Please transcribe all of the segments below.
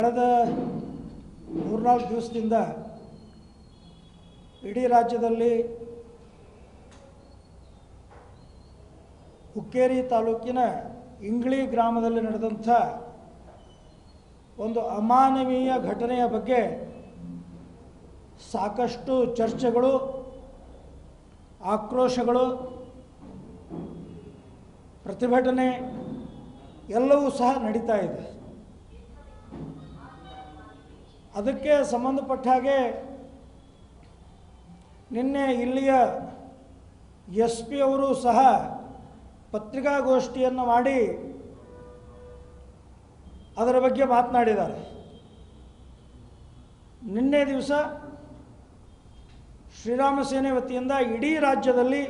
ಕಳೆದ ಮೂರ್ನಾಲ್ಕು ದಿವಸದಿಂದ ಇಡೀ ರಾಜ್ಯದಲ್ಲಿ ಹುಕ್ಕೇರಿ ತಾಲೂಕಿನ ಇಂಗ್ಳಿ ಗ್ರಾಮದಲ್ಲಿ ನಡೆದಂಥ ಒಂದು ಅಮಾನವೀಯ ಘಟನೆಯ ಬಗ್ಗೆ ಸಾಕಷ್ಟು ಚರ್ಚೆಗಳು, ಆಕ್ರೋಶಗಳು, ಪ್ರತಿಭಟನೆ ಎಲ್ಲವೂ ಸಹ ನಡೀತಾ ಇದೆ. ಅದಕ್ಕೆ ಸಂಬಂಧಪಟ್ಟ ಹಾಗೆ ನಿನ್ನೆ ಇಲ್ಲಿಯ ಎಸ್ ಪಿ ಅವರು ಸಹ ಪತ್ರಿಕಾಗೋಷ್ಠಿಯನ್ನು ಮಾಡಿ ಅದರ ಬಗ್ಗೆ ಮಾತನಾಡಿದ್ದಾರೆ. ನಿನ್ನೆ ದಿವಸ ಶ್ರೀರಾಮ ಸೇನೆ ವತಿಯಿಂದ ಇಡೀ ರಾಜ್ಯದಲ್ಲಿ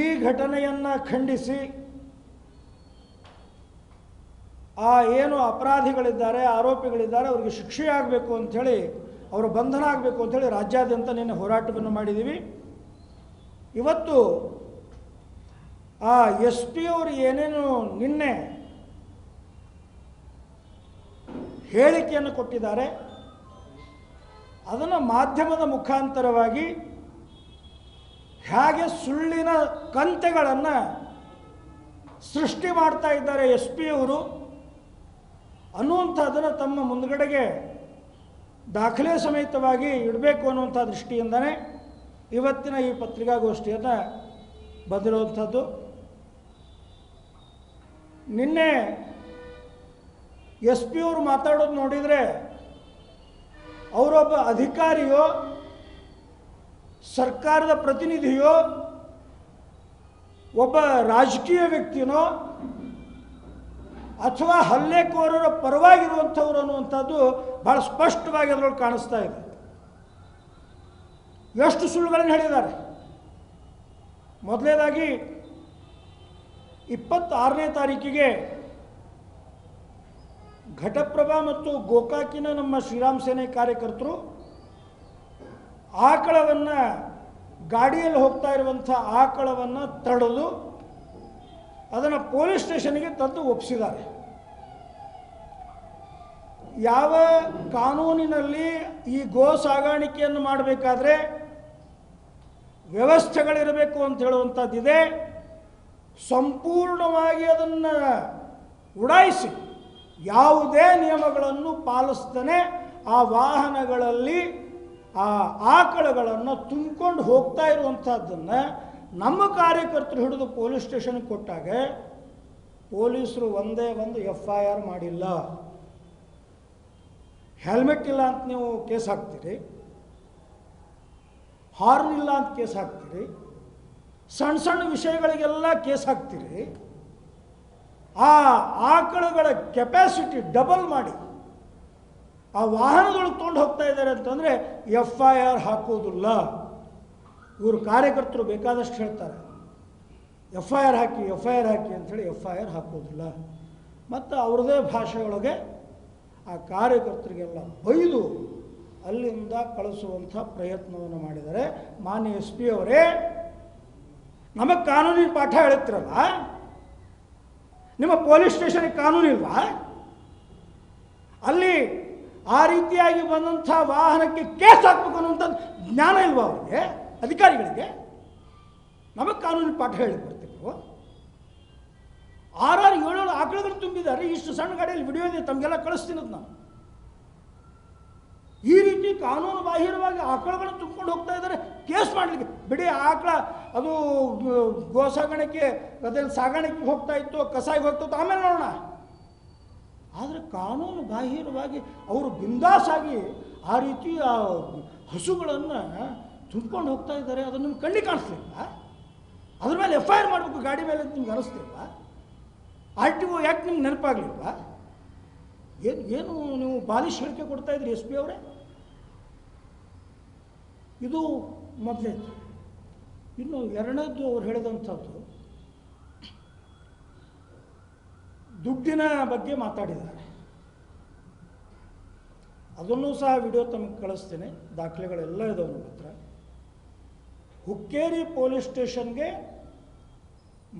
ಈ ಘಟನೆಯನ್ನು ಖಂಡಿಸಿ ಆ ಏನು ಅಪರಾಧಿಗಳಿದ್ದಾರೆ, ಆರೋಪಿಗಳಿದ್ದಾರೆ, ಅವರಿಗೆ ಶಿಕ್ಷೆ ಆಗಬೇಕು ಅಂಥೇಳಿ, ಅವರು ಬಂಧನ ಆಗಬೇಕು ಅಂಥೇಳಿ ರಾಜ್ಯಾದ್ಯಂತ ನಿನ್ನೆ ಹೋರಾಟವನ್ನು ಮಾಡಿದ್ದೀವಿ. ಇವತ್ತು ಆ ಎಸ್ ಪಿ ಅವರು ಏನೇನು ನಿನ್ನೆ ಹೇಳಿಕೆಯನ್ನು ಕೊಟ್ಟಿದ್ದಾರೆ. ಅದನ್ನು ಮಾಧ್ಯಮದ ಮುಖಾಂತರವಾಗಿ ಹೇಗೆ ಸುಳ್ಳಿನ ಕಂತೆಗಳನ್ನು ಸೃಷ್ಟಿ ಮಾಡ್ತಾ ಇದ್ದಾರೆ ಎಸ್ ಪಿ ಅವರು. ಅನ್ನುವಂಥದ್ದನ್ನು ತಮ್ಮ ಮುಂದುಗಡೆಗೆ ದಾಖಲೆ ಸಮೇತವಾಗಿ ಇಡಬೇಕು ಅನ್ನುವಂಥ ದೃಷ್ಟಿಯಿಂದನೇ ಇವತ್ತಿನ ಈ ಪತ್ರಿಕಾಗೋಷ್ಠಿಯನ್ನು ಬಂದಿರುವಂಥದ್ದು ನಿನ್ನೆ ಎಸ್ ಪಿ ಅವರು ಮಾತಾಡೋದು ನೋಡಿದರೆ ಅವರೊಬ್ಬ ಅಧಿಕಾರಿಯೋ, ಸರ್ಕಾರದ ಪ್ರತಿನಿಧಿಯೋ, ಒಬ್ಬ ರಾಜಕೀಯ ವ್ಯಕ್ತಿನೋ ಅಥವಾ ಹಲ್ಲೆಕೋರರ ಪರವಾಗಿರುವಂಥವ್ರು ಅನ್ನುವಂಥದ್ದು ಭಾಳ ಸ್ಪಷ್ಟವಾಗಿ ಅದರೊಳಗೆ ಕಾಣಿಸ್ತಾ ಇದೆ. ಎಷ್ಟು ಸುಳ್ಳುಗಳನ್ನು ಹೇಳಿದ್ದಾರೆ. ಮೊದಲನೇದಾಗಿ ಇಪ್ಪತ್ತಾರನೇ ತಾರೀಕಿಗೆ ಘಟಪ್ರಭಾ ಮತ್ತು ಗೋಕಾಕಿನ ನಮ್ಮ ಶ್ರೀರಾಮ್ ಸೇನೆ ಕಾರ್ಯಕರ್ತರು ಆಕಳವನ್ನು ಗಾಡಿಯಲ್ಲಿ ಹೋಗ್ತಾ ಇರುವಂಥ ಆಕಳವನ್ನು ತಡೆದು ಅದನ್ನು ಪೊಲೀಸ್ ಸ್ಟೇಷನ್ಗೆ ತಂದು ಒಪ್ಪಿಸಿದ್ದಾರೆ ಯಾವ ಕಾನೂನಿನಲ್ಲಿ ಈ ಗೋ ಸಾಗಾಣಿಕೆಯನ್ನು ಮಾಡಬೇಕಾದ್ರೆ ವ್ಯವಸ್ಥೆಗಳಿರಬೇಕು ಅಂತ ಹೇಳುವಂಥದ್ದಿದೆ. ಸಂಪೂರ್ಣವಾಗಿ ಅದನ್ನು ಉಡಾಯಿಸಿ ಯಾವುದೇ ನಿಯಮಗಳನ್ನು ಪಾಲಿಸ್ತಾನೆ ಆ ವಾಹನಗಳಲ್ಲಿ ಆ ಆಕಳಗಳನ್ನು ತುಂಬಿಕೊಂಡು ಹೋಗ್ತಾ ಇರುವಂಥದ್ದನ್ನು ನಮ್ಮ ಕಾರ್ಯಕರ್ತರು ಹಿಡಿದು ಪೊಲೀಸ್ ಸ್ಟೇಷನ್ಗೆ ಕೊಟ್ಟಾಗ ಪೊಲೀಸರು ಒಂದೇ ಒಂದು ಎಫ್ ಐ ಆರ್ ಮಾಡಿಲ್ಲ. ಹೆಲ್ಮೆಟ್ ಇಲ್ಲ ಅಂತ ನೀವು ಕೇಸ್ ಹಾಕ್ತೀರಿ, ಹಾರ್ನ್ ಇಲ್ಲ ಅಂತ ಕೇಸ್ ಹಾಕ್ತೀರಿ ಸಣ್ಣ ಸಣ್ಣ ವಿಷಯಗಳಿಗೆಲ್ಲ ಕೇಸ್ ಹಾಕ್ತೀರಿ, ಆ ಆಕಳುಗಳ ಕೆಪಾಸಿಟಿ ಡಬಲ್ ಮಾಡಿ ಆ ವಾಹನಗಳು ತೊಗೊಂಡು ಹೋಗ್ತಾ ಇದ್ದಾರೆ ಅಂತಂದರೆ ಎಫ್ ಐ ಆರ್ ಹಾಕೋದಿಲ್ಲ. ಇವರು ಕಾರ್ಯಕರ್ತರು ಬೇಕಾದಷ್ಟು ಹೇಳ್ತಾರೆ. ಎಫ್ ಐ ಆರ್ ಹಾಕಿ ಎಫ್ ಐ ಆರ್ ಹಾಕಿ ಅಂಥೇಳಿ ಎಫ್ ಐ ಆರ್ ಹಾಕೋದಿಲ್ಲ. ಮತ್ತು ಅವ್ರದ್ದೇ ಭಾಷೆಯೊಳಗೆ ಆ ಕಾರ್ಯಕರ್ತರಿಗೆಲ್ಲ ಬೈದು ಅಲ್ಲಿಂದ ಕಳಿಸುವಂಥ ಪ್ರಯತ್ನವನ್ನು ಮಾಡಿದರೆ ಮಾನ್ಯ ಎಸ್ ಪಿ ಅವರೇ, ನಮಗೆ ಕಾನೂನಿನ ಪಾಠ ಹೇಳುತ್ತಿರಲ್ಲ ನಿಮ್ಮ ಪೊಲೀಸ್ ಸ್ಟೇಷನ್ಗೆ ಕಾನೂನಿಲ್ವಾ ಅಲ್ಲಿ ಆ ರೀತಿಯಾಗಿ ಬಂದಂಥ ವಾಹನಕ್ಕೆ ಕೇಸ್ ಹಾಕ್ಬೇಕು ಅನ್ನುವಂಥದ್ದು ಜ್ಞಾನ ಇಲ್ವಾ ಅವರಿಗೆ? ಅಧಿಕಾರಿಗಳಿಗೆ ನಮಗೆ ಕಾನೂನು ಪಾಠ ಹೇಳಿ ಆರಾರು ಏಳೇಳು ಆಕಳುಗಳು ತುಂಬಿದ್ದಾರೆ. ಇಷ್ಟು ಸಣ್ಣ ಗಾಡಿಯಲ್ಲಿ ವಿಡಿಯೋ ಇದೆ, ತಮಗೆಲ್ಲ ಕಳಿಸ್ತೀನಿ ಅದು ನಾನು. ಈ ರೀತಿ ಕಾನೂನು ಬಾಹಿರವಾಗಿ ಆಕಳುಗಳನ್ನು ತುಂಬಿಕೊಂಡು ಹೋಗ್ತಾ ಇದ್ದಾರೆ. ಕೇಸ್ ಮಾಡಲಿಕ್ಕೆ ಬಿಡಿ ಆಕಳ ಅದು ಗೋ ಸಾಗಾಣಿಕೆ ಅದರಲ್ಲಿ ಸಾಗಾಣಿಕೆ ಹೋಗ್ತಾ ಇತ್ತು, ಕಸಾಯಿಗೆ ಹೋಗ್ತಾ ಇತ್ತು, ಆಮೇಲೆ ನೋಡೋಣ. ಆದರೆ ಕಾನೂನು ಬಾಹಿರವಾಗಿ ಅವರು ಬಿಂದಾಸಾಗಿ ಆ ರೀತಿ ಆ ಹಸುಗಳನ್ನು ತುಂಬಿಕೊಂಡು ಹೋಗ್ತಾ ಇದ್ದಾರೆ, ಅದನ್ನು ನಿಮ್ಗೆ ಕಣ್ಣಿಗೆ ಕಾಣಿಸ್ತಿಲ್ಲ ಅದ್ರ ಮೇಲೆ ಎಫ್ ಐ ಆರ್ ಮಾಡಬೇಕು, ಗಾಡಿ ಮೇಲೆ ಅಂತ ನಿಮ್ಗೆ ಅನಿಸ್ತಿಲ್ವಾ? ಆರ್ ಟಿ ಒ ಯಾಕೆ ನಿಮ್ಗೆ ನೆನಪಾಗಲಿಲ್ವ? ಏನು ಏನು ನೀವು ಬಾಲಿಶ್ ಹೇಳಿಕೆ ಕೊಡ್ತಾ ಇದ್ರಿ ಎಸ್ ಪಿ ಅವರೇ? ಇದು ಮೊದಲೇದು ಇನ್ನು ಎರಡನೇದು ಅವ್ರು ಹೇಳಿದಂಥದ್ದು, ದುಡ್ಡಿನ ಬಗ್ಗೆ ಮಾತಾಡಿದ್ದಾರೆ. ಅದನ್ನು ಸಹ ವಿಡಿಯೋ ತಮಗೆ ಕಳಿಸ್ತೇನೆ. ದಾಖಲೆಗಳೆಲ್ಲ ಇದಾವೆ ನಮ್ಮ ಹತ್ರ. ಹುಕ್ಕೇರಿ ಪೊಲೀಸ್ ಸ್ಟೇಷನ್ಗೆ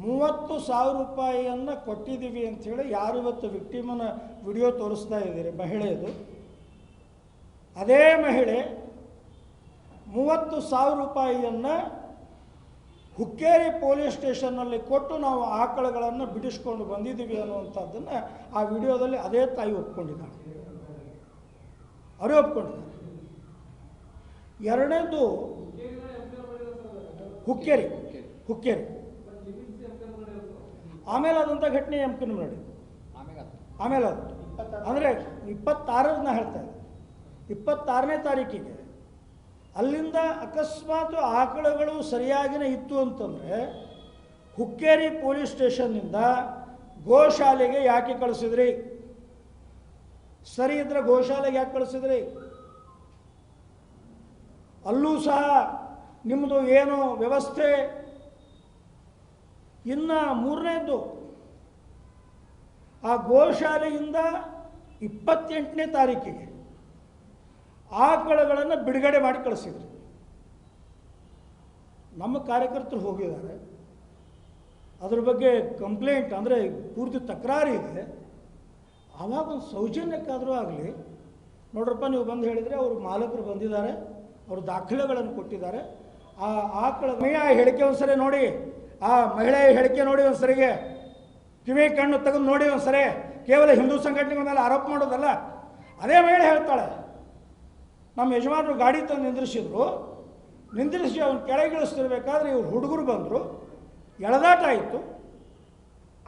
ಮೂವತ್ತು ಸಾವಿರ ರೂಪಾಯಿಯನ್ನು ಕೊಟ್ಟಿದ್ದೀವಿ ಹೇಳಿ ಯಾರು ಇವತ್ತು ವಿಕ್ಟಿಮನ ವಿಡಿಯೋ ತೋರಿಸ್ತಾ ಇದ್ದೀರಿ, ಮಹಿಳೆಯದು. ಅದೇ ಮಹಿಳೆ ಮೂವತ್ತು ಸಾವಿರ ರೂಪಾಯಿಯನ್ನು ಹುಕ್ಕೇರಿ ಪೊಲೀಸ್ ಸ್ಟೇಷನ್ನಲ್ಲಿ ಕೊಟ್ಟು ನಾವು ಆಕಳುಗಳನ್ನು ಬಿಡಿಸ್ಕೊಂಡು ಬಂದಿದ್ದೀವಿ ಅನ್ನುವಂಥದ್ದನ್ನು ಆ ವಿಡಿಯೋದಲ್ಲಿ ಅದೇ ತಾಯಿ ಒಪ್ಕೊಂಡಿದ್ದಾಳೆ. ಅವರೇ ಒಪ್ಕೊಂಡಿದ್ದಾರೆ. ಎರಡನೇದು ಹುಕ್ಕೇರಿ ಹುಕ್ಕೇರಿ. ಆಮೇಲೆ ಆದಂಥ ಘಟನೆ ಎಂ ಪಿ ನೋಡಿ ಆಮೇಲೆ ಅದು. ಅಂದರೆ ಇಪ್ಪತ್ತಾರರನ್ನ ಹೇಳ್ತಾ ಇದ್ದೆ. ಇಪ್ಪತ್ತಾರನೇ ತಾರೀಕಿಗೆ ಅಲ್ಲಿಂದ ಅಕಸ್ಮಾತ್ ಆಕಳುಗಳು ಸರಿಯಾಗಿನೇ ಇತ್ತು ಅಂತಂದರೆ ಹುಕ್ಕೇರಿ ಪೊಲೀಸ್ ಸ್ಟೇಷನ್ನಿಂದ ಗೋಶಾಲೆಗೆ ಯಾಕೆ ಕಳಿಸಿದ್ರಿ? ಸರಿ ಇದ್ರೆ ಗೋಶಾಲೆಗೆ ಯಾಕೆ ಕಳಿಸಿದ್ರಿ? ಅಲ್ಲೂ ಸಹ ನಿಮ್ಮದು ಏನು ವ್ಯವಸ್ಥೆ. ಇನ್ನು ಮೂರನೇದ್ದು ಆ ಗೋಶಾಲೆಯಿಂದ ಇಪ್ಪತ್ತೆಂಟನೇ ತಾರೀಕಿಗೆ ಆಕಳುಗಳನ್ನು ಬಿಡುಗಡೆ ಮಾಡಿ ಕಳಿಸಿದ್ರು. ನಮ್ಮ ಕಾರ್ಯಕರ್ತರು ಹೋಗಿದ್ದಾರೆ. ಅದ್ರ ಬಗ್ಗೆ ಕಂಪ್ಲೇಂಟ್, ಅಂದರೆ ಪೂರ್ತಿ ತಕರಾರು ಇದೆ. ಆವಾಗ ಒಂದು ಸೌಜನ್ಯಕ್ಕಾದರೂ ಆಗಲಿ, ನೋಡ್ರಪ್ಪ, ನೀವು ಬಂದು ಹೇಳಿದರೆ ಅವರು ಮಾಲಕರು ಬಂದಿದ್ದಾರೆ, ಅವರು ದಾಖಲೆಗಳನ್ನು ಕೊಟ್ಟಿದ್ದಾರೆ. ಆ ಆಕಳ ಮಹಿಳಾ ಹೇಳಿಕೆ ಒಂದ್ಸರಿ ನೋಡಿ. ಆ ಮಹಿಳೆ ಹೇಳಿಕೆ ನೋಡಿ ಒಂದ್ಸರಿಗೆ. ಕಿವಿ ಕಣ್ಣು ತೆಗೆದು ನೋಡಿ ಒಂದ್ಸರಿ. ಕೇವಲ ಹಿಂದೂ ಸಂಘಟನೆಗಳ ಮೇಲೆ ಆರೋಪ ಮಾಡೋದಲ್ಲ. ಅದೇ ಮಹಿಳೆ ಹೇಳ್ತಾಳೆ. ನಮ್ಮ ಯಜಮಾನರು ಗಾಡಿ ತಂದು ನಿಂದ್ರಿಸಿದ್ರು. ನಿಂದ್ರಿಸಿ ಅವ್ನು ಕೆಳಗಿಳಿಸ್ತಿರ್ಬೇಕಾದ್ರೆ ಇವ್ರು ಹುಡುಗರು ಬಂದರು. ಎಳೆದಾಟ ಆಯಿತು.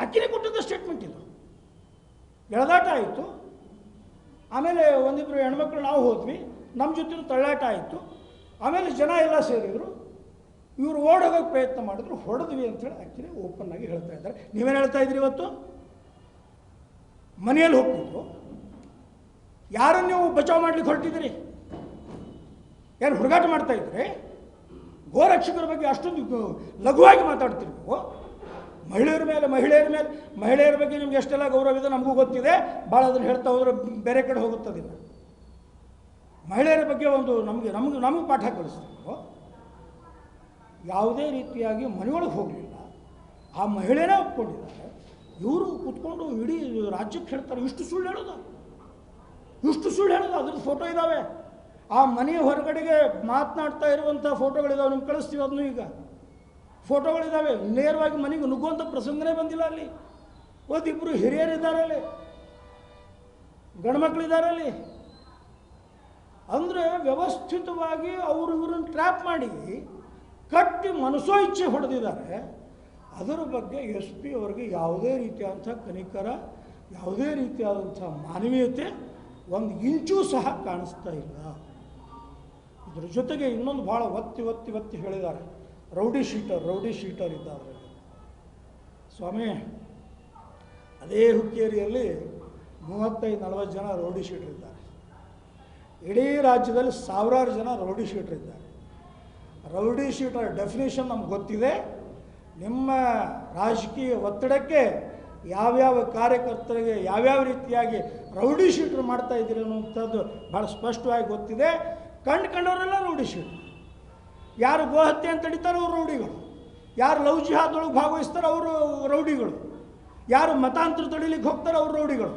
ಅಕ್ಕಿನೇ ಕೊಟ್ಟಿದ್ದ ಸ್ಟೇಟ್ಮೆಂಟ್ ಇದು. ಎಳೆದಾಟ ಆಯಿತು. ಆಮೇಲೆ ಒಂದಿಬ್ಬರು ಹೆಣ್ಮಕ್ಳು ನಾವು ಹೋದ್ವಿ. ನಮ್ಮ ಜೊತೆ ತಳ್ಳಾಟ ಆಯಿತು. ಆಮೇಲೆ ಜನ ಎಲ್ಲ ಸೇರಿದರು. ಇವರು ಓಡೋಗೋಕ್ಕೆ ಪ್ರಯತ್ನ ಮಾಡಿದ್ರು, ಹೊಡೆದ್ವಿ ಅಂತೇಳಿ ಆ್ಯಕ್ಚುಲಿ ಓಪನ್ ಆಗಿ ಹೇಳ್ತಾ ಇದ್ದಾರೆ. ನೀವೇನು ಹೇಳ್ತಾ ಇದ್ರಿ ಇವತ್ತು? ಮನೆಯಲ್ಲಿ ಹೋಗ್ತಿದ್ರು. ಯಾರನ್ನು ನೀವು ಬಚಾವ್ ಮಾಡ್ಲಿಕ್ಕೆ ಹೊರಟಿದ್ದೀರಿ? ಯಾರು ಹುಡುಗಾಟ ಮಾಡ್ತಾ ಇದ್ರಿ? ಗೋರಕ್ಷಕರ ಬಗ್ಗೆ ಅಷ್ಟೊಂದು ಲಘುವಾಗಿ ಮಾತಾಡ್ತೀರಿ ನೀವು. ಮಹಿಳೆಯರ ಮೇಲೆ ಮಹಿಳೆಯರ ಮೇಲೆ, ಮಹಿಳೆಯರ ಬಗ್ಗೆ ನಿಮ್ಗೆ ಎಷ್ಟೆಲ್ಲ ಗೌರವ ಇದೆ ನಮಗೂ ಗೊತ್ತಿದೆ. ಭಾಳ ಅದನ್ನು ಹೇಳ್ತಾ ಹೋದ್ರೆ ಬೇರೆ ಕಡೆ ಹೋಗುತ್ತದಿಲ್ಲ. ಮಹಿಳೆಯರ ಬಗ್ಗೆ ಒಂದು ನಮಗೆ ನಮಗೆ ನಮಗೆ ಪಾಠ ಕಲಿಸ್ತೀವಿ ಯಾವುದೇ ರೀತಿಯಾಗಿ ಮನೆಯೊಳಗೆ ಹೋಗಲಿಲ್ಲ. ಆ ಮಹಿಳೆನೇ ಒಪ್ಕೊಂಡಿದ್ದಾರೆ. ಇವರು ಕೂತ್ಕೊಂಡು ಇಡೀ ರಾಜ್ಯಕ್ಕೆ ಹೇಳ್ತಾರೆ, ಇಷ್ಟು ಸುಳ್ಳು ಹೇಳೋದು. ಇಷ್ಟು ಸುಳ್ಳು ಹೇಳೋದು, ಅದ್ರದ್ದು ಫೋಟೋ ಇದ್ದಾವೆ ಆ ಮನೆ ಹೊರಗಡೆಗೆ ಮಾತನಾಡ್ತಾ ಇರುವಂಥ ಫೋಟೋಗಳಿದ್ದಾವೆ ನಿಮ್ಗೆ ಕಳಿಸ್ತೀವಿ ಅದನ್ನು ಈಗ. ಫೋಟೋಗಳಿದ್ದಾವೆ ನೇರವಾಗಿ ಮನೆಗೆ ನುಗ್ಗುವಂಥ ಪ್ರಸಂಗನೇ ಬಂದಿಲ್ಲ ಅಲ್ಲಿ. ಒಂದಿಬ್ಬರು ಹಿರಿಯರಿದ್ದಾರೆ ಅಲ್ಲಿ. ಗಂಡ್ಮಕ್ಳಿದ್ದಾರೆ ಅಲ್ಲಿ. ಅಂದರೆ ವ್ಯವಸ್ಥಿತವಾಗಿ ಅವರು ಇವ್ರನ್ನ ಟ್ರ್ಯಾಪ್ ಮಾಡಿ ಕಟ್ಟಿ ಮನಸೋ ಇಚ್ಛೆ ಹೊಡೆದಿದ್ದಾರೆ. ಅದರ ಬಗ್ಗೆ ಎಸ್ ಪಿ ಅವರಿಗೆ ಯಾವುದೇ ರೀತಿಯಾದಂಥ ಕನಿಕರ, ಯಾವುದೇ ರೀತಿಯಾದಂಥ ಮಾನವೀಯತೆ ಒಂದು ಇಂಚೂ ಸಹ ಕಾಣಿಸ್ತಾ ಇಲ್ಲ. ಇದ್ರ ಜೊತೆಗೆ ಇನ್ನೊಂದು ಭಾಳ ಒತ್ತಿ ಒತ್ತಿ ಒತ್ತಿ ಹೇಳಿದ್ದಾರೆ. ರೌಡಿ ಶೀಟರ್ ರೌಡಿ ಶೀಟರ್ ಇದ್ದಾರೆ ಸ್ವಾಮಿ, ಅದೇ ಹುಕ್ಕೇರಿಯಲ್ಲಿ ಮೂವತ್ತೈದು, ನಲವತ್ತು ಜನ ರೌಡಿ ಶೀಟರ್ ಇದ್ದಾರೆ ಇಡೀ ರಾಜ್ಯದಲ್ಲಿ ಸಾವಿರಾರು ಜನ ರೌಡಿ ಶೀಟರ್ ಇದ್ದಾರೆ ರೌಡಿ ಶೀಟರ್ ಡೆಫಿನೇಷನ್ ನಮ್ಗೆ ಗೊತ್ತಿದೆ. ನಿಮ್ಮ ರಾಜಕೀಯ ಒತ್ತಡಕ್ಕೆ ಯಾವ್ಯಾವ ಕಾರ್ಯಕರ್ತರಿಗೆ ಯಾವ್ಯಾವ ರೀತಿಯಾಗಿ ರೌಡಿ ಶೀಟರ್ ಮಾಡ್ತಾ ಇದ್ದೀರಿ ಅನ್ನುವಂಥದ್ದು ಭಾಳ ಸ್ಪಷ್ಟವಾಗಿ ಗೊತ್ತಿದೆ. ಕಂಡು ಕಂಡವರೆಲ್ಲ ರೌಡಿ ಶೀಟರ್ ಯಾರು ಗೋಹತ್ಯೆ ಅಂತ ಹಿಡಿತಾರೋ ಅವ್ರು ರೌಡಿಗಳು. ಯಾರು ಲವ್ ಜಿಹಾದೊಳಗೆ ಭಾಗವಹಿಸ್ತಾರೋ ಅವರು ರೌಡಿಗಳು. ಯಾರು ಮತಾಂತರ ತಡಿಲಿಕ್ಕೆ ಹೋಗ್ತಾರೋ ಅವ್ರು ರೌಡಿಗಳು.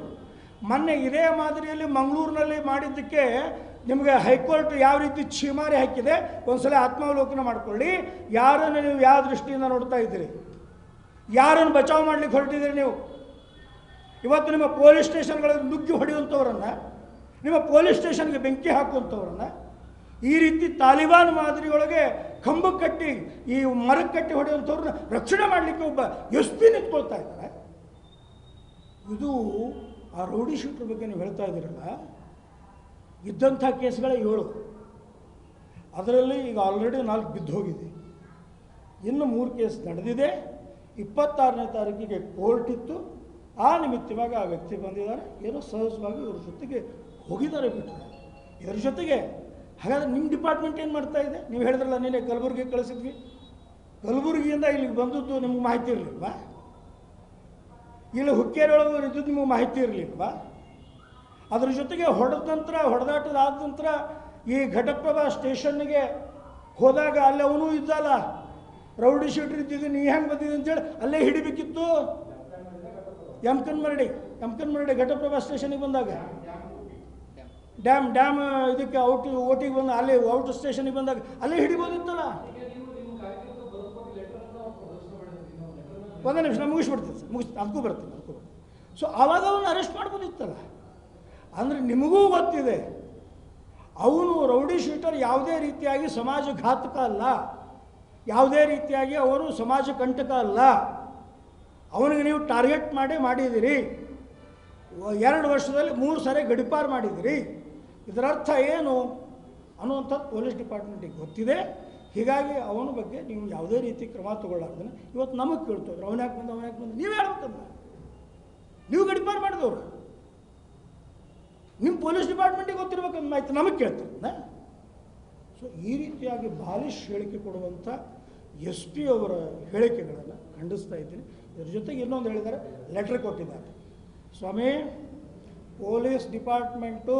ಮೊನ್ನೆ ಇದೇ ಮಾದರಿಯಲ್ಲಿ ಮಂಗಳೂರಿನಲ್ಲಿ ಮಾಡಿದ್ದಕ್ಕೆ ನಿಮಗೆ ಹೈಕೋರ್ಟ್ ಯಾವ ರೀತಿ ಛೀಮಾರಿ ಹಾಕಿದೆ, ಒಂದ್ಸಲ ಆತ್ಮಾವಲೋಕನ ಮಾಡ್ಕೊಳ್ಳಿ. ಯಾರನ್ನು ನೀವು ಯಾವ ದೃಷ್ಟಿಯಿಂದ ನೋಡ್ತಾ ಇದ್ದೀರಿ? ಯಾರನ್ನು ಬಚಾವ್ ಮಾಡ್ಲಿಕ್ಕೆ ಹೊರಟಿದ್ದೀರಿ ನೀವು? ಇವತ್ತು ನಿಮ್ಮ ಪೊಲೀಸ್ ಸ್ಟೇಷನ್ಗಳಲ್ಲಿ ನುಗ್ಗಿ ಹೊಡೆಯುವಂಥವ್ರನ್ನು, ನಿಮ್ಮ ಪೊಲೀಸ್ ಸ್ಟೇಷನ್ಗೆ ಬೆಂಕಿ ಹಾಕುವಂಥವ್ರನ್ನ, ಈ ರೀತಿ ತಾಲಿಬಾನ್ ಮಾದರಿಯೊಳಗೆ ಕಂಬ ಕಟ್ಟಿ, ಈ ಮರಕ್ಕೆ ಕಟ್ಟಿ ಹೊಡೆಯುವಂಥವ್ರನ್ನ ರಕ್ಷಣೆ ಮಾಡಲಿಕ್ಕೆ ಒಬ್ಬ ಎಸ್ ಪಿ ನಿಂತ್ಕೊಳ್ತಾ ಇದ್ದಾರೆ. ಇದು ಆ ರೌಡಿ ಶೂಟ್ರ್ ಬಗ್ಗೆ ನೀವು ಹೇಳ್ತಾ ಇದ್ದೀರಲ್ಲ? ಇದ್ದಂಥ ಕೇಸ್ಗಳೇ ಏಳು. ಅದರಲ್ಲಿ ಈಗ ಆಲ್ರೆಡಿ ನಾಲ್ಕು ಬಿದ್ದು ಹೋಗಿದೆ. ಇನ್ನು ಮೂರು ಕೇಸ್ ನಡೆದಿದೆ. ಇಪ್ಪತ್ತಾರನೇ ತಾರೀಕಿಗೆ ಕೋರ್ಟ್ ಇತ್ತು. ಆ ನಿಮಿತ್ತವಾಗಿ ಆ ವ್ಯಕ್ತಿ ಬಂದಿದ್ದಾರೆ. ಏನೋ ಸಹಜವಾಗಿ ಇವ್ರ ಜೊತೆಗೆ ಹೋಗಿದ್ದಾರೆ ಬಿಟ್ಟು. ಇದ್ರ ಜೊತೆಗೆ, ಹಾಗಾದ್ರೆ ನಿಮ್ಮ ಡಿಪಾರ್ಟ್ಮೆಂಟ್ ಏನು ಮಾಡ್ತಾ ಇದೆ? ನೀವು ಹೇಳಿದ್ರಲ್ಲ ನೀನೇ ಕಲಬುರಗಿ ಕಳಿಸಿದ್ವಿ. ಕಲಬುರಗಿಯಿಂದ ಇಲ್ಲಿಗೆ ಬಂದದ್ದು ನಿಮ್ಗೆ ಮಾಹಿತಿ ಇರಲಿಲ್ವಾ? ಇಲ್ಲಿ ಹುಕ್ಕೇರಿ ಒಳಗೆ ಇದ್ದದ್ದು ನಿಮಗೆ ಮಾಹಿತಿ ಇರಲಿಲ್ವಾ? ಅದ್ರ ಜೊತೆಗೆ ಹೊಡೆದ ನಂತರ, ಹೊಡೆದಾಟದ ಆದ ನಂತರ ಈ ಘಟಪ್ರಭಾ ಸ್ಟೇಷನ್ನಿಗೆ ಹೋದಾಗ ಅಲ್ಲಿ ಅವನು ಇದ್ದಲ್ಲ. ರೌಡಿ ಶೀಟ್ ಇದ್ದಿದ್ದು, ನೀ ಹೆಂಗೆ ಬಂದಿದ್ದು? ಅಂತೇಳಿ ಅಲ್ಲೇ ಹಿಡಿಬೇಕಿತ್ತು. ಯಮಕನ್ಮರಡಿ ಯಮಕನ್ಮರಡಿ ಘಟಪ್ರಭಾ ಸ್ಟೇಷನಿಗೆ ಬಂದಾಗ. ಡ್ಯಾಮ್ ಡ್ಯಾಮ್ ಇದಕ್ಕೆ ಔಟ್, ಓಟಿಗೆ ಬಂದ, ಅಲ್ಲಿ ಔಟ್ ಸ್ಟೇಷನಿಗೆ ಬಂದಾಗ ಅಲ್ಲೇ ಹಿಡಿಬೋದಿತ್ತಲ್ಲ. ಒಂದೇ ನಿಮಿಷ ಮುಗಿಸ್ಬಿಡ್ತೀನಿ ಸರ್. ಮುಗಿಸ್ ಅದಕ್ಕೂ ಬರ್ತೀನಿ ಅದಕ್ಕೂ ಸೊ ಆವಾಗ ಅವನು ಅರೆಸ್ಟ್ ಮಾಡ್ಬೋದಿತ್ತಲ್ಲ. ಅಂದರೆ ನಿಮಗೂ ಗೊತ್ತಿದೆ. ಅವನು ರೌಡಿ ಶೀಟರ್ ಯಾವುದೇ ರೀತಿಯಾಗಿ ಸಮಾಜ ಘಾತಕ ಅಲ್ಲ. ಯಾವುದೇ ರೀತಿಯಾಗಿ ಅವರು ಸಮಾಜ ಕಂಟಕ ಅಲ್ಲ. ಅವನಿಗೆ ನೀವು ಟಾರ್ಗೆಟ್ ಮಾಡಿ ಮಾಡಿದ್ದೀರಿ ಎರಡು ವರ್ಷದಲ್ಲಿ ಮೂರು ಸಾರಿ ಗಡಿಪಾರು ಮಾಡಿದಿರಿ. ಇದರ ಅರ್ಥ ಏನು ಅನ್ನುವಂಥದ್ದು ಪೊಲೀಸ್ ಡಿಪಾರ್ಟ್ಮೆಂಟಿಗೆ ಗೊತ್ತಿದೆ. ಹೀಗಾಗಿ ಅವನ ಬಗ್ಗೆ ನೀವು ಯಾವುದೇ ರೀತಿ ಕ್ರಮ ತಗೊಳ್ಳಾರ್ದನೆ ಇವತ್ತು ನಮಗೆ ಕೇಳ್ತವ್ರು. ಅವನ ಯಾಕೆ ಬಂದ, ಅವನ ಯಾಕೆ ಬಂದ? ನೀವು ಹೇಳ್ಬೇಕಂತ ನೀವು ಗಡಿಪಾರು ಮಾಡಿದವ್ರು. ನಿಮ್ಮ ಪೊಲೀಸ್ ಡಿಪಾರ್ಟ್ಮೆಂಟಿಗೆ ಗೊತ್ತಿರಬೇಕು ಮಾಹಿತಿ ನಮಗೆ ಕೇಳ್ತಾರೆ ಸೊ ಈ ರೀತಿಯಾಗಿ ಬಾಲಿಶ್ ಹೇಳಿಕೆ ಕೊಡುವಂಥ ಎಸ್ ಪಿ ಅವರ ಹೇಳಿಕೆಗಳನ್ನು ಖಂಡಿಸ್ತಾ ಇದ್ದೀನಿ. ಇದ್ರ ಜೊತೆಗೆ ಇನ್ನೊಂದು ಹೇಳಿದ್ದಾರೆ ಲೆಟ್ರ್ ಕೊಟ್ಟಿದ್ದಾರೆ. ಸ್ವಾಮಿ, ಪೊಲೀಸ್ ಡಿಪಾರ್ಟ್ಮೆಂಟು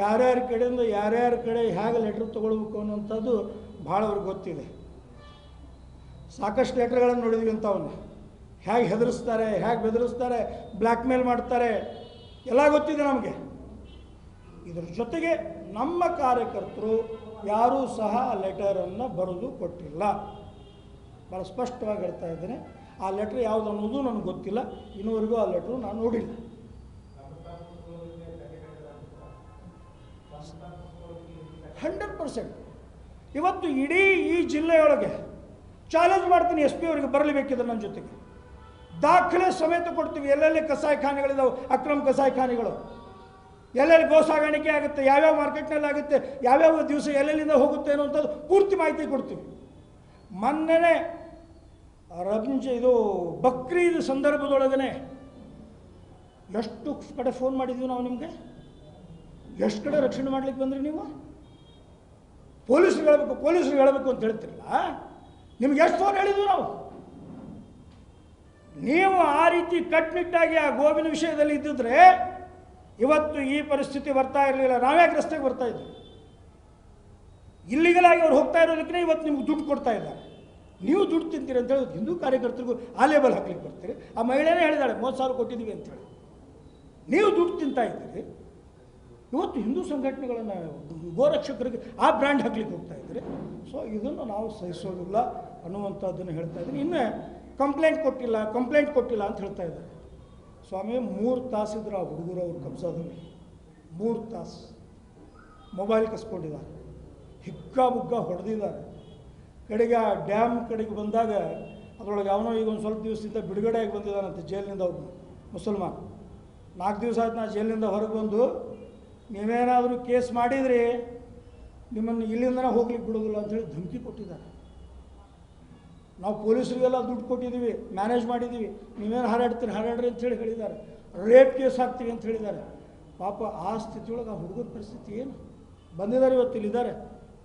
ಯಾರ್ಯಾರ ಕಡೆಯಿಂದ ಯಾರ್ಯಾರ ಕಡೆ ಹೇಗೆ ಲೆಟ್ರ್ ತೊಗೊಳ್ಬೇಕು ಅನ್ನೋಂಥದ್ದು ಭಾಳ ಅವ್ರಿಗೆ ಗೊತ್ತಿದೆ. ಸಾಕಷ್ಟು ಲೆಟ್ರ್ಗಳನ್ನು ನೋಡಿದ್ವಿ ಅಂಥವನ್ನ ಹೇಗೆ ಹೆದರಿಸ್ತಾರೆ, ಹೇಗೆ ಬೆದರಿಸ್ತಾರೆ ಬ್ಲ್ಯಾಕ್ಮೇಲ್ ಮಾಡ್ತಾರೆ ಎಲ್ಲ ಗೊತ್ತಿದೆ ನಮಗೆ. ಇದರ ಜೊತೆಗೆ ನಮ್ಮ ಕಾರ್ಯಕರ್ತರು ಯಾರೂ ಸಹ ಲೆಟರನ್ನು ಬರೆದು ಕೊಟ್ಟಿಲ್ಲ. ಭಾಳ ಸ್ಪಷ್ಟವಾಗಿ ಹೇಳ್ತಾ ಇದ್ದೇನೆ. ಆ ಲೆಟ್ರ್ ಯಾವುದು ಅನ್ನೋದು ನನಗೆ ಗೊತ್ತಿಲ್ಲ. ಇನ್ನೂವರೆಗೂ ಆ ಲೆಟ್ರು ನಾನು ನೋಡಿಲ್ಲ. Hundred percent. ಇವತ್ತು ಇಡೀ ಈ ಜಿಲ್ಲೆಯೊಳಗೆ ಚಾಲೆಂಜ್ ಮಾಡ್ತೀನಿ ಎಸ್ ಪಿ ಅವರಿಗೆ ಬರಲೇಬೇಕಿದೆ ನನ್ನ ಜೊತೆಗೆ. ದಾಖಲೆ ಸಮೇತ ಕೊಡ್ತೀವಿ. ಎಲ್ಲೆಲ್ಲಿ ಕಸಾಯಿಖಾನೆಗಳಿದಾವೆ? ಅಕ್ರಮ ಕಸಾಯಿಖಾನೆಗಳು. ಎಲ್ಲೆಲ್ಲಿ ಗೋ ಸಾಗಾಣಿಕೆ ಆಗುತ್ತೆ? ಯಾವ್ಯಾವ ಮಾರ್ಕೆಟ್ನಲ್ಲಿ ಆಗುತ್ತೆ ಯಾವ್ಯಾವ ದಿವಸ ಎಲ್ಲೆಲ್ಲಿಂದ ಹೋಗುತ್ತೆ ಅನ್ನೋಂಥದ್ದು ಪೂರ್ತಿ ಮಾಹಿತಿ ಕೊಡ್ತೀವಿ. ಮೊನ್ನೆನೇ ರಂಜ ಇದು ಬಕ್ರೀದ್ ಸಂದರ್ಭದೊಳಗನೆ ಎಷ್ಟು ಕಡೆ ಫೋನ್ ಮಾಡಿದ್ವಿ ನಾವು ನಿಮಗೆ? ಎಷ್ಟು ಕಡೆ ರಕ್ಷಣೆ ಮಾಡ್ಲಿಕ್ಕೆ ಬಂದ್ರಿ ನೀವು? ಪೊಲೀಸ್ರಿಗೆ ಹೇಳಬೇಕು ಪೊಲೀಸ್ರಿಗೆ ಹೇಳಬೇಕು ಅಂತ ಹೇಳ್ತಿರಲ್ಲ? ನಿಮ್ಗೆ ಎಷ್ಟು ಫೋನ್ ಹೇಳಿದ್ವಿ ನಾವು? ನೀವು ಆ ರೀತಿ ಕಟ್ಟುನಿಟ್ಟಾಗಿ ಆ ಗೋವಿನ ವಿಷಯದಲ್ಲಿ ಇದ್ದಿದ್ರೆ ಇವತ್ತು ಈ ಪರಿಸ್ಥಿತಿ ಬರ್ತಾ ಇರಲಿಲ್ಲ. ನಾವ್ಯಾಕೆ ರಸ್ತೆಗೆ ಬರ್ತಾ ಇದ್ದೀವಿ. ಇಲ್ಲಿಗಲಾಗಿ ಅವ್ರು ಹೋಗ್ತಾ ಇರೋದಕ್ಕೆ ಇವತ್ತು ನಿಮ್ಗೆ ದುಡ್ಡು ಕೊಡ್ತಾ ಇದ್ದಾರೆ. ನೀವು ದುಡ್ಡು ತಿಂತೀರಿ ಅಂತ ಹೇಳಿ ಹಿಂದೂ ಕಾರ್ಯಕರ್ತರಿಗೂ ಆ ಲೇಬಲ್ ಹಾಕ್ಲಿಕ್ಕೆ ಬರ್ತೀರಿ. ಆ ಮಹಿಳೆನೇ ಹೇಳಿದಾಳೆ, ಮೂವತ್ತು ಸಾವಿರ ಕೊಟ್ಟಿದ್ದೀವಿ ಅಂತೇಳಿ ನೀವು ದುಡ್ಡು ತಿಂತಾ ಇದ್ದೀರಿ. ಇವತ್ತು ಹಿಂದೂ ಸಂಘಟನೆಗಳನ್ನು ಗೋರಕ್ಷಕರಿಗೆ ಆ ಬ್ರ್ಯಾಂಡ್ ಹಾಕ್ಲಿಕ್ಕೆ ಹೋಗ್ತಾ ಇದ್ದೀರಿ. ಸೊ ಇದನ್ನು ನಾವು ಸಹಿಸೋದಿಲ್ಲ ಅನ್ನುವಂಥದ್ದನ್ನು ಹೇಳ್ತಾ ಇದ್ದೀನಿ. ಇನ್ನು ಕಂಪ್ಲೇಂಟ್ ಕೊಟ್ಟಿಲ್ಲ ಕಂಪ್ಲೇಂಟ್ ಕೊಟ್ಟಿಲ್ಲ ಅಂತ ಹೇಳ್ತಾ ಇದ್ದಾರೆ. ಸ್ವಾಮಿ, ಮೂರು ತಾಸಿದ್ರು ಆ ಹುಡುಗರು ಅವ್ರು ಕಬ್ಜಾದಲ್ಲಿ ಮೂರು ತಾಸು. ಮೊಬೈಲ್ ಕಸ್ಕೊಂಡಿದ್ದಾರೆ. ಹಿಕ್ಕ ಬುಕ್ಕ ಹೊಡೆದಿದ್ದಾರೆ. ಕಡೆಗೆ ಆ ಡ್ಯಾಮ್ ಕಡೆಗೆ ಬಂದಾಗ ಅದರೊಳಗೆ ಅವನೋ ಈಗ ಒಂದು ಸ್ವಲ್ಪ ದಿವಸದಿಂದ ಬಿಡುಗಡೆಯಾಗಿ ಬಂದಿದ್ದಾನಂತೆ ಜೈಲಿನಿಂದ ಅವನು, ಮುಸಲ್ಮಾನ್. ನಾಲ್ಕು ದಿವಸ ಆಯ್ತು ನಾ ಜೈಲಿನಿಂದ ಹೊರಗೆ ಬಂದು, ನೀವೇನಾದರೂ ಕೇಸ್ ಮಾಡಿದ್ರಿ ನಿಮ್ಮನ್ನು ಇಲ್ಲಿಂದನೇ ಹೋಗ್ಲಿಕ್ಕೆ ಬಿಡೋದಿಲ್ಲ ಅಂತೇಳಿ ಧಮಕಿ ಕೊಟ್ಟಿದ್ದಾರೆ. ನಾವು ಪೊಲೀಸರಿಗೆಲ್ಲ ದುಡ್ಡು ಕೊಟ್ಟಿದ್ದೀವಿ ಮ್ಯಾನೇಜ್ ಮಾಡಿದ್ದೀವಿ. ನೀವೇನು ಹಾರಾಡ್ತೀರಿ, ಹಾರಾಡ್ರಿ ಅಂತೇಳಿ ಹೇಳಿದ್ದಾರೆ. ರೇಪ್ ಕೇಸ್ ಹಾಕ್ತೀವಿ ಅಂತ ಹೇಳಿದ್ದಾರೆ. ಪಾಪ ಆ ಸ್ಥಿತಿಯೊಳಗೆ ಆ ಹುಡುಗರ ಪರಿಸ್ಥಿತಿ ಏನು? ಬಂದಿದ್ದಾರೆ ಇವತ್ತು, ಇಲ್ಲಿದ್ದಾರೆ.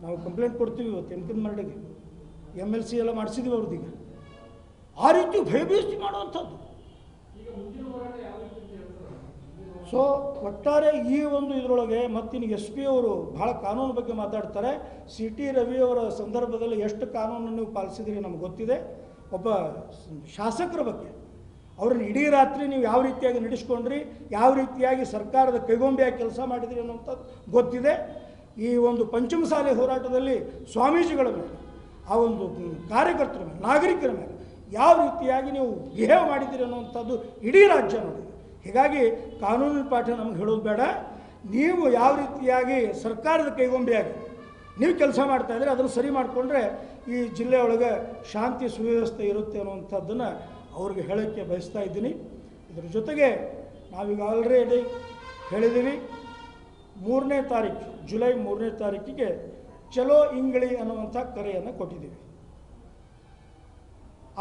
ನಾವು ಕಂಪ್ಲೇಂಟ್ ಕೊಡ್ತೀವಿ ಇವತ್ತು ಎನ್ಕನ್ ಮರಡಿಗೆ ಎಂ ಎಲ್ ಸಿ ಎಲ್ಲ ಮಾಡಿಸಿದ್ದೀವಿ ಅವ್ರದ್ದೀಗ ಆ ರೀತಿ ಭಯಭೀತಿ ಮಾಡುವಂಥದ್ದು. ಸೊ ಒಟ್ಟಾರೆ ಈ ಒಂದು ಇದರೊಳಗೆ ಮತ್ತಿನ ಎಸ್ ಪಿ ಅವರು ಭಾಳ ಕಾನೂನು ಬಗ್ಗೆ ಮಾತಾಡ್ತಾರೆ. ಸಿ ಟಿ ರವಿ ಅವರ ಸಂದರ್ಭದಲ್ಲಿ ಎಷ್ಟು ಕಾನೂನನ್ನು ನೀವು ಪಾಲಿಸಿದ್ರಿ ನಮ್ಗೆ ಗೊತ್ತಿದೆ. ಒಬ್ಬ ಶಾಸಕರ ಬಗ್ಗೆ. ಅವ್ರನ್ನ ಇಡೀ ರಾತ್ರಿ ನೀವು ಯಾವ ರೀತಿಯಾಗಿ ನಡೆಸ್ಕೊಂಡ್ರಿ, ಯಾವ ರೀತಿಯಾಗಿ ಸರ್ಕಾರದ ಕೈಗೊಂಬೆಯಾಗಿ ಕೆಲಸ ಮಾಡಿದ್ರಿ ಅನ್ನೋಂಥದ್ದು ಗೊತ್ತಿದೆ. ಈ ಒಂದು ಪಂಚಮಸಾಲೆ ಹೋರಾಟದಲ್ಲಿ ಸ್ವಾಮೀಜಿಗಳ ಮೇಲೆ, ಆ ಒಂದು ಕಾರ್ಯಕರ್ತರ ಮೇಲೆ, ನಾಗರಿಕರ ಮೇಲೆ ಯಾವ ರೀತಿಯಾಗಿ ನೀವು ಬಿಹೇವ್ ಮಾಡಿದ್ದೀರಿ ಅನ್ನುವಂಥದ್ದು ಇಡೀ ರಾಜ್ಯ ನೋಡಿದೆ. ಹೀಗಾಗಿ ಕಾನೂನಿನ ಪಾಠ ನಮ್ಗೆ ಹೇಳೋದು ಬೇಡ. ನೀವು ಯಾವ ರೀತಿಯಾಗಿ ಸರ್ಕಾರದ ಕೈಗೊಂಬೆಯಾಗಿ ನೀವು ಕೆಲಸ ಮಾಡ್ತಾ ಇದ್ರೆ ಅದನ್ನು ಸರಿ ಮಾಡಿಕೊಂಡ್ರೆ ಈ ಜಿಲ್ಲೆಯೊಳಗೆ ಶಾಂತಿ ಸುವ್ಯವಸ್ಥೆ ಇರುತ್ತೆ ಅನ್ನುವಂಥದ್ದನ್ನು ಅವ್ರಿಗೆ ಹೇಳೋಕ್ಕೆ ಬಯಸ್ತಾ ಇದ್ದೀನಿ. ಇದ್ರ ಜೊತೆಗೆ ನಾವೀಗ ಆಲ್ರೆಡಿ ಹೇಳಿದ್ದೀವಿ ಮೂರನೇ ತಾರೀಕು ಜುಲೈ ಮೂರನೇ ತಾರೀಕಿಗೆ ಚಲೋ ಇಂಗಳಿ ಅನ್ನುವಂಥ ಕರೆಯನ್ನು ಕೊಟ್ಟಿದ್ದೀವಿ.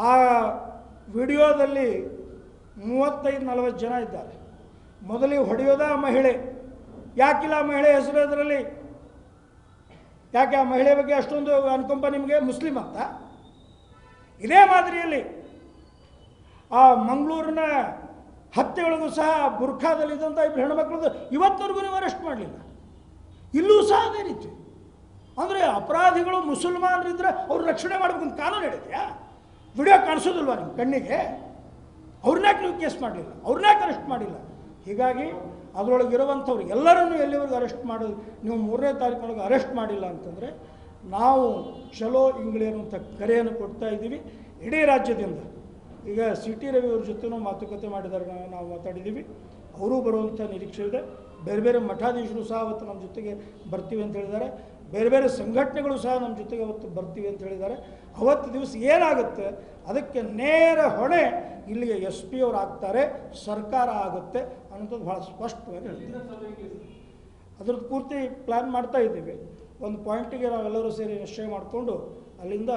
ಆ ವಿಡಿಯೋದಲ್ಲಿ ಮೂವತ್ತೈದು, ನಲವತ್ತು ಜನ ಇದ್ದಾರೆ. ಮೊದಲಿಗೆ ಹೊಡೆಯೋದ ಆ ಮಹಿಳೆ. ಯಾಕಿಲ್ಲ ಆ ಮಹಿಳೆ ಹೆಸರು ಅದರಲ್ಲಿ ಯಾಕೆ ಆ ಮಹಿಳೆ ಬಗ್ಗೆ ಅಷ್ಟೊಂದು ಅನುಕಂಪ ನಿಮಗೆ ಮುಸ್ಲಿಮ್ ಅಂತ? ಇದೇ ಮಾದರಿಯಲ್ಲಿ ಆ ಮಂಗಳೂರಿನ ಹತ್ಯೆಗಳಿಗೂ ಸಹ ಬುರ್ಖಾದಲ್ಲಿದ್ದಂಥ ಇಬ್ಬರು ಹೆಣ್ಮಕ್ಳದ್ದು ಇವತ್ತವರೆಗೂ ನೀವು ಅರೆಸ್ಟ್ ಮಾಡಲಿಲ್ಲ. ಇಲ್ಲೂ ಸಹ ಅದೇ ರೀತಿ. ಅಂದರೆ ಅಪರಾಧಿಗಳು ಮುಸಲ್ಮಾನರಿದ್ದರೆ ಅವ್ರು ರಕ್ಷಣೆ ಮಾಡಬೇಕು ಅಂತ ಕಾನೂನು ಹೇಳಿದೆಯಾ? ವಿಡಿಯೋ ಕಾಣಿಸೋದಿಲ್ವಾ ನಿಮ್ಮ ಕಣ್ಣಿಗೆ? ಅವ್ರನ್ಯಾಕೆ ನೀವು ಕೇಸ್ ಮಾಡಲಿಲ್ಲ. ಅವ್ರನ್ಯಾಕೆ ಅರೆಸ್ಟ್ ಮಾಡಿಲ್ಲ. ಹೀಗಾಗಿ ಅದರೊಳಗೆ ಇರುವಂಥವ್ರು ಎಲ್ಲರನ್ನೂ ಎಲ್ಲಿವರೆಗೂ ಅರೆಸ್ಟ್ ಮಾಡೋದು ನೀವು ಮೂರನೇ ತಾರೀಕಿನೊಳಗೆ ಅರೆಸ್ಟ್ ಮಾಡಿಲ್ಲ ಅಂತಂದರೆ ನಾವು ಚಲೋ ಇಂಗ್ಲೇನು ಅಂತ ಕರೆಯನ್ನು ಕೊಡ್ತಾ ಇದ್ದೀವಿ ಇಡೀ ರಾಜ್ಯದಿಂದ. ಈಗ ಸಿ ಟಿ ರವಿ ಅವ್ರ ಜೊತೆನೂ ಮಾತುಕತೆ ಮಾಡಿದಾಗ ನಾವು ಮಾತಾಡಿದ್ದೀವಿ. ಅವರು ಬರುವಂಥ ನಿರೀಕ್ಷೆ ಇದೆ. ಬೇರೆ ಬೇರೆ ಮಠಾಧೀಶರು ಸಹ ಅವತ್ತು ನಮ್ಮ ಜೊತೆಗೆ ಬರ್ತೀವಿ ಅಂತ ಹೇಳಿದ್ದಾರೆ. ಬೇರೆ ಬೇರೆ ಸಂಘಟನೆಗಳು ಸಹ ನಮ್ಮ ಜೊತೆಗೆ ಅವತ್ತು ಬರ್ತೀವಿ ಅಂತ ಹೇಳಿದ್ದಾರೆ. ಅವತ್ತು ದಿವಸ ಏನಾಗುತ್ತೆ? ಅದಕ್ಕೆ ನೇರ ಹೊಣೆ ಇಲ್ಲಿಗೆ ಎಸ್ ಪಿ ಅವರು ಆಗ್ತಾರೆ, ಸರ್ಕಾರ ಆಗುತ್ತೆ ಅನ್ನೋಂಥದ್ದು ಭಾಳ ಸ್ಪಷ್ಟವಾಗಿ ಹೇಳ್ತೀವಿ ಅದ್ರದ್ದು ಪೂರ್ತಿ ಪ್ಲ್ಯಾನ್ ಮಾಡ್ತಾ ಇದ್ದೀವಿ. ಒಂದು ಪಾಯಿಂಟಿಗೆ ನಾವೆಲ್ಲರೂ ಸೇರಿ ನಿಶ್ಚಯ ಮಾಡಿಕೊಂಡು ಅಲ್ಲಿಂದ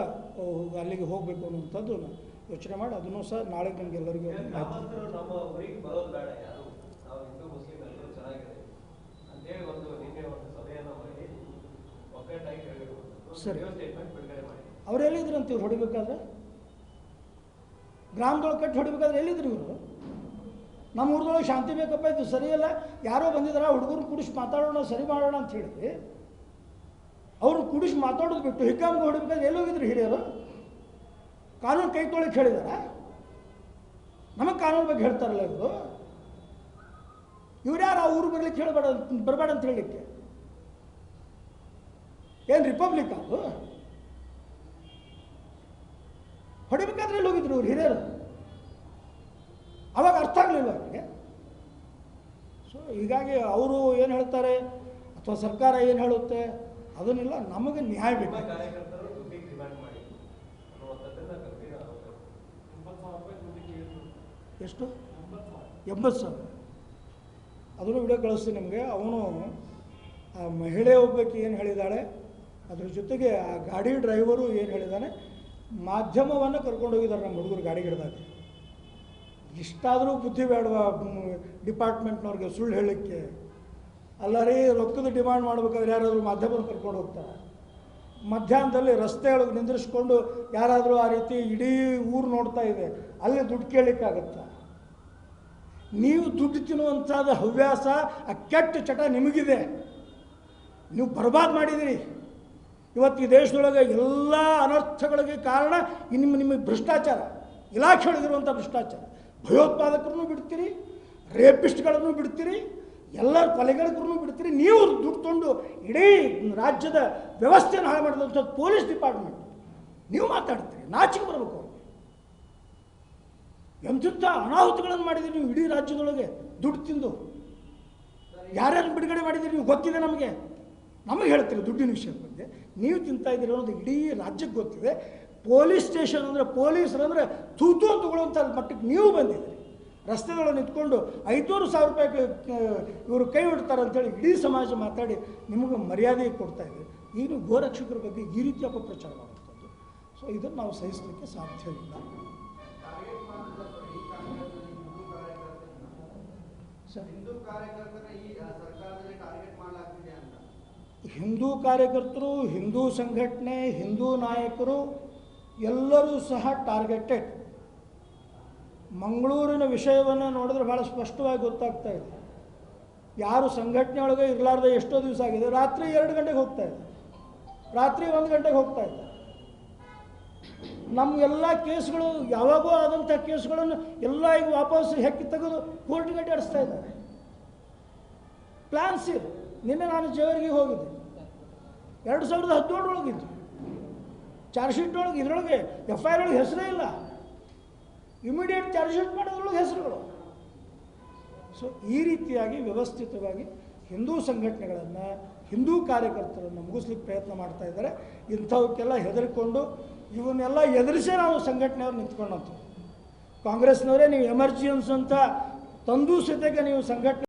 ಅಲ್ಲಿಗೆ ಹೋಗಬೇಕು ಅನ್ನುವಂಥದ್ದು ನಾವು ಯೋಚನೆ ಮಾಡಿ. ಅದನ್ನು ಸಹ ನಾಳೆ ನಿಮ್ಗೆ ಎಲ್ಲರಿಗೂ ಮಾಹಿತಿ ಗ್ರಾಮಸ್ಥರು ನಮ್ಮ ಊರಿಗೆ ಬರೋದು ಬೇಡ ಯಾರು ನಾವು ಹಿಂದೂ ಮುಸ್ಲಿಂ ಎಲ್ಲರೂ ಚೆನ್ನಾಗಿದೆ ಅಂತೇಳಿ ಒಂದು ನಿನ್ನೆ ಒಂದು ಸಭೆಯನ್ನು ಮಾಡಿ ಒಗ್ಗಟ್ಟಾಗಿ ಹೇಳಬೇಕು ಸರಿ. ಅವ್ರು ಎಲ್ಲಿದ್ರು ಅಂತ ಇವ್ರು ಹೊಡಿಬೇಕಾದ್ರೆ? ಗ್ರಾಮದೊಳಗೆ ಕಟ್ಟಿ ಹೊಡಿಬೇಕಾದ್ರೆ ಎಲ್ಲಿದ್ರು ಇವರು? ನಮ್ಮ ಊರದೊಳಗೆ ಶಾಂತಿ ಬೇಕಪ್ಪ, ಇದು ಸರಿಯಲ್ಲ. ಯಾರೋ ಬಂದಿದಾರ ಹುಡುಗರು ಕುಡಿಸಿ ಮಾತಾಡೋಣ, ಸರಿ ಮಾಡೋಣ ಅಂತ ಹೇಳಿ ಅವರು ಕುಡಿಸಿ ಮಾತಾಡೋದು ಬಿಟ್ಟು ಹಿಕ್ಕಾಮ್ಗೆ ಹೊಡಿಬೇಕಾದ್ರೆ ಎಲ್ಲಿ ಹೋಗಿದ್ರು ಹಿರಿಯರು? ಕಾನೂನು ಕೈ ತೊಳಕ್ಕೆ ಹೇಳಿದಾರ ನಮಗೆ ಕಾನೂನು ಬಗ್ಗೆ ಹೇಳ್ತಾರಲ್ಲ ಇವರು? ಇವ್ರು ಯಾರು ಆ ಊರು ಬರ್ಲಿಕ್ಕೆ ಹೇಳಬೇಡ ಬರಬೇಡ ಅಂತ ಹೇಳಲಿಕ್ಕೆ? ಏನು ರಿಪಬ್ಲಿಕ್ ಅದು? ಹೊಡಿಬೇಕಾದ್ರೆ ಎಲ್ಲಿ ಹೋಗಿದ್ರು ಅವ್ರು ಹಿರಿಯರು? ಅವಾಗ ಅರ್ಥ ಆಗಲಿಲ್ಲ ಅವರಿಗೆ? ಸೊ ಹೀಗಾಗಿ ಅವರು ಏನು ಹೇಳ್ತಾರೆ? ಅಥವಾ ಸರ್ಕಾರ ಏನು ಹೇಳುತ್ತೆ? ಅದನ್ನೆಲ್ಲ ನಮಗೆ ನ್ಯಾಯ ಬೇಕು. ಎಷ್ಟು? ಎಂಬತ್ತು ಸಾವಿರ. ಅದನ್ನು ವಿಡಿಯೋ ಕಳಿಸ್ತೀನಿ ನಿಮಗೆ. ಅವನು ಆ ಮಹಿಳೆ ಒಬ್ಬಕ್ಕೆ ಏನು ಹೇಳಿದ್ದಾಳೆ? ಅದ್ರ ಜೊತೆಗೆ ಆ ಗಾಡಿ ಡ್ರೈವರು ಏನು ಹೇಳಿದ್ದಾನೆ ಮಾಧ್ಯಮವನ್ನು ಕರ್ಕೊಂಡು ಹೋಗಿದ್ದಾರೆ ನಮ್ಮ ಹುಡುಗರು ಗಾಡಿ ಹಿಡ್ದಾಗ. ಇಷ್ಟಾದರೂ ಬುದ್ಧಿ ಬೇಡವಾ ಡಿಪಾರ್ಟ್ಮೆಂಟ್ನವ್ರಿಗೆ ಸುಳ್ಳು ಹೇಳಲಿಕ್ಕೆ? ಅಲ್ಲ ರೀ, ರೊಕ್ಕದ ಡಿಮಾಂಡ್ ಮಾಡ್ಬೇಕಾದ್ರೆ ಯಾರಾದರೂ ಮಾಧ್ಯಮನ ಕರ್ಕೊಂಡು ಹೋಗ್ತಾರೆ? ಮಧ್ಯಾಹ್ನದಲ್ಲಿ ರಸ್ತೆ ಒಳಗೆ ನಿಂದ್ರಿಸ್ಕೊಂಡು ಯಾರಾದರೂ ಆ ರೀತಿ ಇಡೀ ಊರು ನೋಡ್ತಾ ಇದೆ, ಅಲ್ಲಿ ದುಡ್ಡು ಕೇಳಲಿಕ್ಕಾಗತ್ತ? ನೀವು ದುಡ್ಡು ತಿನ್ನುವಂಥದ್ದು ಹವ್ಯಾಸ ಆ ಕೆಟ್ಟ ಚಟ ನಿಮಗಿದೆ. ನೀವು ಬರ್ಬಾದ್ ಮಾಡಿದಿರಿ. ಇವತ್ತು ಈ ದೇಶದೊಳಗೆ ಎಲ್ಲ ಅನರ್ಥಗಳಿಗೆ ಕಾರಣ ನಿಮ್ಮ ನಿಮಗೆ ಭ್ರಷ್ಟಾಚಾರ. ಇಲಾಖೆ ಒಳಗಿರುವಂಥ ಭ್ರಷ್ಟಾಚಾರ. ಭಯೋತ್ಪಾದಕರನ್ನು ಬಿಡ್ತೀರಿ, ರೇಪಿಸ್ಟ್ಗಳನ್ನು ಬಿಡ್ತೀರಿ ಎಲ್ಲ ಕೊಲೆಗಾರಕರನ್ನು ಬಿಡ್ತೀರಿ. ನೀವು ದುಡ್ಡು ತೊಗೊಂಡು ಇಡೀ ರಾಜ್ಯದ ವ್ಯವಸ್ಥೆಯನ್ನು ಹಾಳು ಮಾಡಿದಂಥದ್ದು ಪೊಲೀಸ್ ಡಿಪಾರ್ಟ್ಮೆಂಟ್. ನೀವು ಮಾತಾಡ್ತೀರಿ, ನಾಚಿಕೆ ಬರಬೇಕು ಎಂಥೆಂಥ ಅನಾಹುತಗಳನ್ನು ಮಾಡಿದ್ರಿ ನೀವು ಇಡೀ ರಾಜ್ಯದೊಳಗೆ ದುಡ್ಡು ತಿಂದು. ಯಾರ್ಯಾರು ಬಿಡುಗಡೆ ಮಾಡಿದ್ರಿ ನೀವು ಗೊತ್ತಿದೆ ನಮಗೆ. ನಮಗೆ ಹೇಳ್ತೀರಿ ದುಡ್ಡಿನ ವಿಷಯದ ಬಗ್ಗೆ. ನೀವು ತಿಂತಾ ಇದ್ದೀರಿ ಅನ್ನೋದು ಇಡೀ ರಾಜ್ಯಕ್ಕೆ ಗೊತ್ತಿದೆ. ಪೊಲೀಸ್ ಸ್ಟೇಷನ್ ಅಂದರೆ ಪೊಲೀಸರು ಅಂದರೆ ತೂತು ತಗೊಳ್ಳುವಂಥ ಮಟ್ಟಕ್ಕೆ ನೀವು ಬಂದಿದ್ದೀರಿ. ರಸ್ತೆಗಳು ನಿಂತ್ಕೊಂಡು ಐದುನೂರು ಸಾವಿರ ರೂಪಾಯಿ ಇವರು ಕೈ ಬಿಡ್ತಾರೆ ಅಂತೇಳಿ ಇಡೀ ಸಮಾಜ ಮಾತಾಡಿ ನಿಮಗೆ ಮರ್ಯಾದೆ ಕೊಡ್ತಾ ಇದ್ದೀರಿ. ಏನು ಗೋರಕ್ಷಕರ ಬಗ್ಗೆ ಈ ರೀತಿ ಅಪಪ್ರಚಾರ ಮಾಡುವಂಥದ್ದು. ಸೊ ಇದನ್ನು ನಾವು ಸಹಿಸಲಿಕ್ಕೆ ಸಾಧ್ಯವಿಲ್ಲ ಸರ್ ಹಿಂದೂ ಕಾರ್ಯಕರ್ತರ ಈ ಸರ್ಕಾರದಲ್ಲಿ ಟಾರ್ಗೆಟ್ ಮಾಡಲಾಗ್ತಿದೆ ಹಿಂದೂ ಕಾರ್ಯಕರ್ತರು, ಹಿಂದೂ ಸಂಘಟನೆ, ಹಿಂದೂ ನಾಯಕರು ಎಲ್ಲರೂ ಸಹ ಟಾರ್ಗೆಟೆಡ್. ಮಂಗಳೂರಿನ ವಿಷಯವನ್ನು ನೋಡಿದ್ರೆ ಭಾಳ ಸ್ಪಷ್ಟವಾಗಿ ಗೊತ್ತಾಗ್ತಾ ಇದೆ. ಯಾರು ಸಂಘಟನೆ ಒಳಗೆ ಇರಲಾರ್ದೆ ಎಷ್ಟೋ ದಿವಸ ಆಗಿದೆ. ರಾತ್ರಿ ಎರಡು ಗಂಟೆಗೆ ಹೋಗ್ತಾ ಇದೆ. ರಾತ್ರಿ ಒಂದು ಗಂಟೆಗೆ ಹೋಗ್ತಾ ಇದೆ. ನಮ್ಮ ಎಲ್ಲ ಕೇಸ್ಗಳು ಯಾವಾಗೋ ಆದಂಥ ಕೇಸ್ಗಳನ್ನು ಎಲ್ಲ ಈಗ ವಾಪಸ್ ಹೆಕ್ಕಿ ತೆಗೆದು ಕೋರ್ಟ್ಗೆ ಅಡ್ಡಾಡಿಸ್ತಾ ಇದ್ದಾರೆ. ಪ್ಲಾನ್ಸ್ ಇದು ನಿನ್ನೆ ನಾನು ಜೇವರಿಗೆ ಹೋಗಿದ್ದೆ. ಎರಡು ಸಾವಿರದ ಇತ್ತು ಚಾರ್ಜ್ ಚಾರ್ಜ್ಶೀಟ್ನೊಳಗೆ ಇದರೊಳಗೆ ಎಫ್ ಐ ಆರ್ ಒಳಗೆ ಹೆಸರೇ ಇಲ್ಲ. ಇಮಿಡಿಯೇಟ್ ಚಾರ್ಜ್ ಶೀಟ್ ಮಾಡೋದ್ರೊಳಗೆ ಹೆಸರುಗಳು. ಸೊ ಈ ರೀತಿಯಾಗಿ ವ್ಯವಸ್ಥಿತವಾಗಿ ಹಿಂದೂ ಸಂಘಟನೆಗಳನ್ನು, ಹಿಂದೂ ಕಾರ್ಯಕರ್ತರನ್ನು ಮುಗಿಸ್ಲಿಕ್ಕೆ ಪ್ರಯತ್ನ ಮಾಡ್ತಾ ಇದ್ದಾರೆ. ಇಂಥವಕ್ಕೆಲ್ಲ ಹೆದರಿಕೊಂಡು, ಇವನ್ನೆಲ್ಲ ಎದುರಿಸೇ ನಾವು ಸಂಘಟನೆಯವ್ರು ನಿಂತ್ಕೊಂಡಂತ ಕಾಂಗ್ರೆಸ್ನವರೇ, ನೀವು ಎಮರ್ಜೆನ್ಸ್ ಅಂತ ತಂದು ಸತೆಗೆ ನೀವು ಸಂಘಟನೆ